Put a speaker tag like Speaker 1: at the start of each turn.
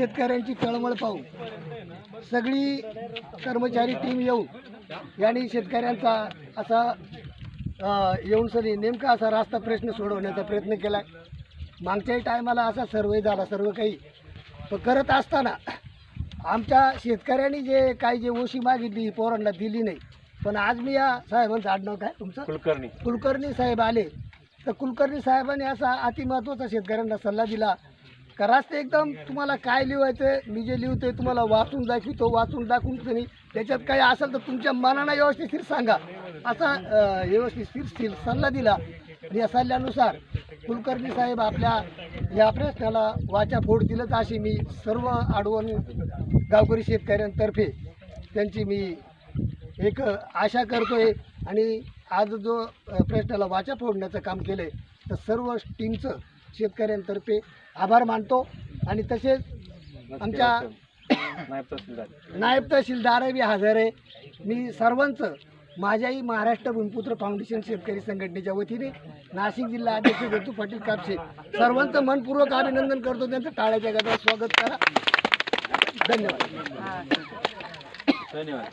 Speaker 1: शेतकऱ्यांची तळमळ पाहून सगळी कर्मचारी टीम येऊन यांनी शेतकऱ्यांचा असा येऊन सरी नेमका असा रास्ता प्रश्न सोडवण्याचा प्रयत्न केला मागच्याही टायमाला असा सर्वे झाला सर्व काही. पण करत असताना आमच्या शेतकऱ्यांनी जे काही जे ओशी मागितली पोरांना दिली नाही. पण आज मी या साहेबांचं आडनाव काय? तुमचं?
Speaker 2: कुलकर्णी.
Speaker 1: कुलकर्णी साहेब आले. तर कुलकर्णी साहेबांनी असा अतिमहत्त्वाचा शेतकऱ्यांना सल्ला दिला. का रास्ते एकदम. तुम्हाला काय लिहायचं मी जे लिहितोय तुम्हाला वाचून दाखवितो वाचून दाखवून तुम्ही. त्याच्यात काही असेल तर तुमच्या मनानं व्यवस्थित सांगा. असा अं, स्थिर सल्ला दिला. या सल्ल्यानुसार कुलकर्णी साहेब आपल्या या प्रश्नाला वाचा फोड दिलंच अशी मी सर्व आडवण गावकरी शेतकऱ्यांतर्फे त्यांची मी एक आशा करतोय. आणि आज जो प्रश्नाला वाचा फोडण्याचं काम केलं आहे तर सर्व टीमचं शेतकऱ्यांतर्फे आभार मानतो आणि तसेच आमच्या
Speaker 2: नायब तहसीलदार
Speaker 1: नायब तहसीलदार बी हजर आहे. मी सर्वांचं माझ्याही महाराष्ट्र भूमिपुत्र फाउंडेशन शेतकरी संघटनेच्या वतीने नाशिक जिल्हा अध्यक्ष दत्तू पाटील कापसे सर्वांचं मनपूर्वक अभिनंदन करतो. त्यांचं टाळ्याच्या गटात स्वागत करा. धन्यवाद.
Speaker 2: धन्यवाद.